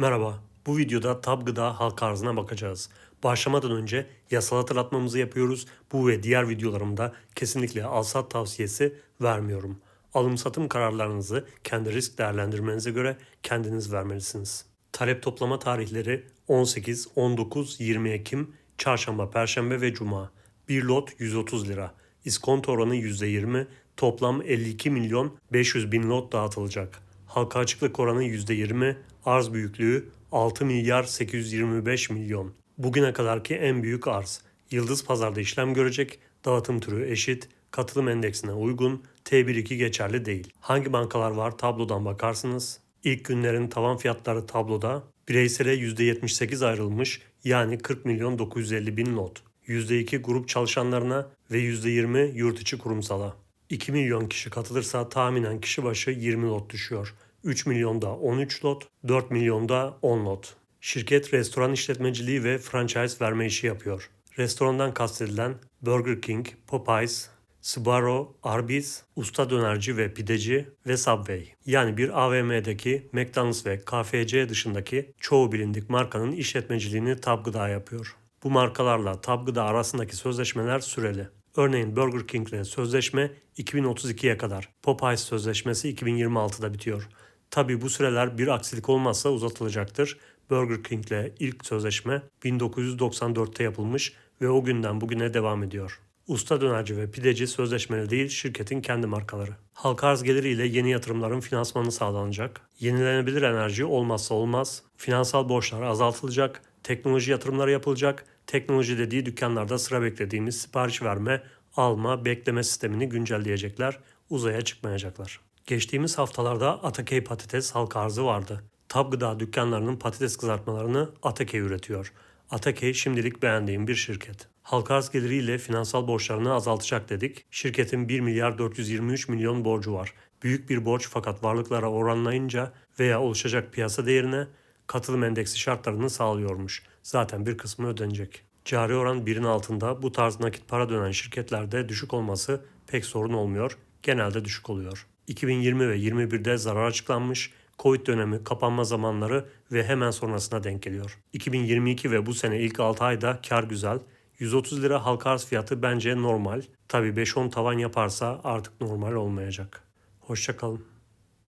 Merhaba, bu videoda TAB gıda halka arzına bakacağız. Başlamadan önce yasal hatırlatmamızı yapıyoruz. Bu ve diğer videolarımda kesinlikle alsat tavsiyesi vermiyorum. Alım satım kararlarınızı kendi risk değerlendirmenize göre kendiniz vermelisiniz. Talep toplama tarihleri 18, 19, 20 Ekim, Çarşamba, Perşembe ve Cuma. Bir lot 130 lira. İskonto oranı %20, toplam 52 milyon 500 bin lot dağıtılacak. Halka açıklık oranı %20, arz büyüklüğü 6 milyar 825 milyon. Bugüne kadarki en büyük arz. Yıldız pazarda işlem görecek, dağıtım türü eşit, katılım endeksine uygun, T1-2 geçerli değil. Hangi bankalar var tablodan bakarsınız. İlk günlerin tavan fiyatları tabloda bireysele %78 ayrılmış yani 40 milyon 950 bin lot. %2 grup çalışanlarına ve %20 yurt içi kurumsala. 2 milyon kişi katılırsa tahminen kişi başı 20 lot düşüyor. 3 milyonda 13 lot, 4 milyonda 10 lot. Şirket restoran işletmeciliği ve franchise verme işi yapıyor. Restorandan kastedilen Burger King, Popeyes, Sbarro, Arby's, usta dönerci ve pideci ve Subway. Yani bir AVM'deki McDonald's ve KFC dışındaki çoğu bilindik markanın işletmeciliğini Tab Gıda yapıyor. Bu markalarla Tab Gıda arasındaki sözleşmeler süreli. Örneğin Burger King ile sözleşme 2032'ye kadar, Popeyes sözleşmesi 2026'da bitiyor. Tabi bu süreler bir aksilik olmazsa uzatılacaktır. Burger King ile ilk sözleşme 1994'te yapılmış ve o günden bugüne devam ediyor. Usta dönerci ve pideci sözleşmeli değil şirketin kendi markaları. Halka arz geliriyle yeni yatırımların finansmanı sağlanacak. Yenilenebilir enerji olmazsa olmaz. Finansal borçlar azaltılacak. Teknoloji yatırımları yapılacak. Teknoloji dediği dükkanlarda sıra beklediğimiz sipariş verme, alma, bekleme sistemini güncelleyecekler. Uzaya çıkmayacaklar. Geçtiğimiz haftalarda Atakey patates halka arzı vardı. Tab gıda dükkanlarının patates kızartmalarını Atakey üretiyor. Atakey şimdilik beğendiğim bir şirket. Halka arz geliriyle finansal borçlarını azaltacak dedik. Şirketin 1 milyar 423 milyon borcu var. Büyük bir borç fakat varlıklara oranlayınca veya oluşacak piyasa değerine katılım endeksi şartlarını sağlıyormuş. Zaten bir kısmı ödenecek. Cari oran birin altında bu tarz nakit para dönen şirketlerde düşük olması pek sorun olmuyor. Genelde düşük oluyor. 2020 ve 21'de zarar açıklanmış. Covid dönemi, kapanma zamanları ve hemen sonrasına denk geliyor. 2022 ve bu sene ilk 6 ayda kar güzel. 130 lira halka arz fiyatı bence normal. Tabi 5-10 tavan yaparsa artık normal olmayacak. Hoşçakalın.